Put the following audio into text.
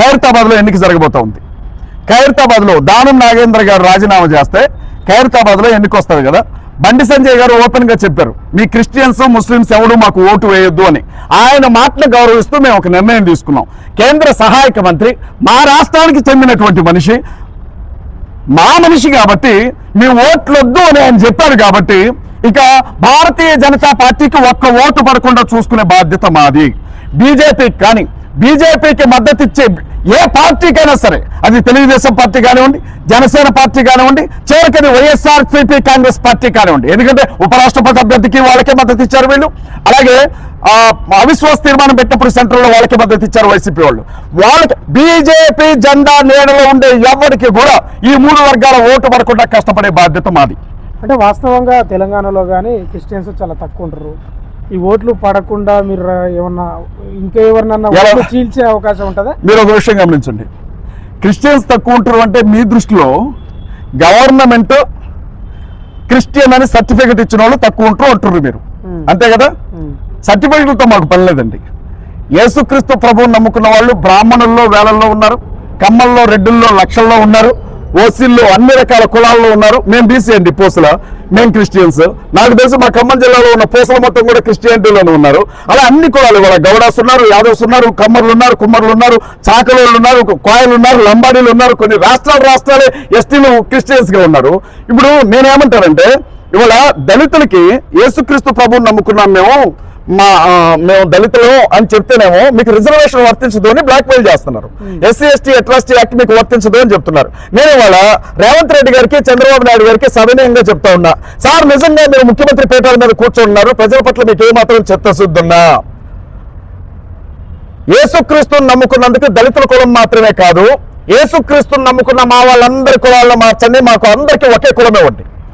ఖైరతాబాద్లో ఎన్నిక జరగబోతా ఉంది. ఖైరతాబాద్లో దానం నాగేంద్ర గారు రాజీనామా చేస్తే ఖైరతాబాద్లో ఎన్నిక వస్తుంది కదా? బండి సంజయ్ గారు ఓపెన్గా చెప్పారు మీ క్రిస్టియన్స్ ముస్లిమ్స్ ఎవడు మాకు ఓటు వేయొద్దు అని. ఆయన మాటను గౌరవిస్తూ మేము ఒక నిర్ణయం తీసుకున్నాం. కేంద్ర సహాయక మంత్రి మా రాష్ట్రానికి చెందినటువంటి మనిషి మా మనిషి కాబట్టి మీ ఓట్లొద్దు అని ఆయన చెప్పారు కాబట్టి ఇక భారతీయ జనతా పార్టీకి ఒక్క ఓటు పడకుండా చూసుకునే బాధ్యత మాది. బీజేపీకి కానీ బీజేపీకి మద్దతు ఇచ్చే ఏ పార్టీకైనా సరే అది తెలుగుదేశం పార్టీ కానివ్వండి జనసేన పార్టీ కానివ్వండి చివరికి వైఎస్ఆర్ సిపి కాంగ్రెస్ పార్టీ కానివ్వండి. ఎందుకంటే ఉపరాష్ట్రపతి అభ్యర్థికి వాళ్ళకే మద్దతు ఇచ్చారు వీళ్ళు. అలాగే అవిశ్వాస తీర్మానం పెట్టినప్పుడు సెంట్రల్లో వాళ్ళకి మద్దతు ఇచ్చారు వైసీపీ వాళ్ళు. వాళ్ళకి బీజేపీ జెండా నీడలో ఉండే ఎవరికి కూడా ఈ మూడు వర్గాల ఓటు పడకుండా కష్టపడే బాధ్యత మాది. అంటే వాస్తవంగా తెలంగాణలో కానీ క్రిస్టియన్స్ చాలా తక్కువ ఉంటారు. ఈ ఓట్లు పడకుండా మీరు ఏమన్నా ఇంకా ఎవరినన్నా చీల్చే అవకాశం ఉంటుందా? మీరు ఒక విషయం గమనించండి. క్రిస్టియన్స్ తక్కువ ఉంటారు అంటే మీ దృష్టిలో గవర్నమెంట్ క్రిస్టియన్ అని సర్టిఫికెట్ ఇచ్చిన వాళ్ళు తక్కువ ఉంటారు అంటున్నారు మీరు. అంతే కదా. సర్టిఫికెట్లతో మాకు పని లేదండి. యేసుక్రీస్తు ప్రభువుని నమ్ముకున్న వాళ్ళు బ్రాహ్మణుల్లో వేలల్లో ఉన్నారు. కమ్మల్లో రెడ్డుల్లో లక్షల్లో ఉన్నారు. ఓసీల్లో అన్ని రకాల కులాల్లో ఉన్నారు. మేము బీసీ అండి పూసల. మేము క్రిస్టియన్స్. నాకు తెలిసి మా ఖమ్మం జిల్లాలో ఉన్న పూసల మొత్తం కూడా క్రిస్టియానిటీలోనే ఉన్నారు. అలా అన్ని కులాలు ఇవాళ గౌడాస్ ఉన్నారు యాదవ్స్ ఉన్నారు కమ్మర్లు ఉన్నారు కుమ్మర్లు ఉన్నారు చాకలోళ్ళు ఉన్నారు కోయలు ఉన్నారు లంబాడీలు ఉన్నారు. కొన్ని రాష్ట్రాలు రాష్ట్రాలే ఎస్టీలు క్రిస్టియన్స్గా ఉన్నారు. ఇప్పుడు నేనేమంటానంటే ఇవాళ దళితులకి యేసుక్రీస్తు ప్రభువుని నమ్ముకున్నాం మేము. మా మేము దళితులు అని చెప్తేనేమో మీకు రిజర్వేషన్ వర్తించదు అని బ్లాక్ మెయిల్ చేస్తున్నారు ఎస్సీ ఎస్టీ అట్రాసిటీ యాక్ట్ మీకు వర్తించదు అని చెప్తున్నారు. నేను ఇవాళ రేవంత్ రెడ్డి గారికి చంద్రబాబు నాయుడు గారికి సవినయంగా చెప్తా ఉన్నా. సార్ నిజంగా మీరు ముఖ్యమంత్రి పీఠాల మీద కూర్చున్నారు ప్రజల పట్ల మీకు ఏమాత్రం చిత్తశుద్ధి ఉందా యేసుక్రీస్తుని నమ్ముకున్నందుకు దళితుల కులం మాత్రమే కాదు యేసుక్రీస్తుని నమ్ముకున్న మా వాళ్ళందరి కులాలను మార్చండి. మాకు అందరికీ ఒకే కులమే ఉంది.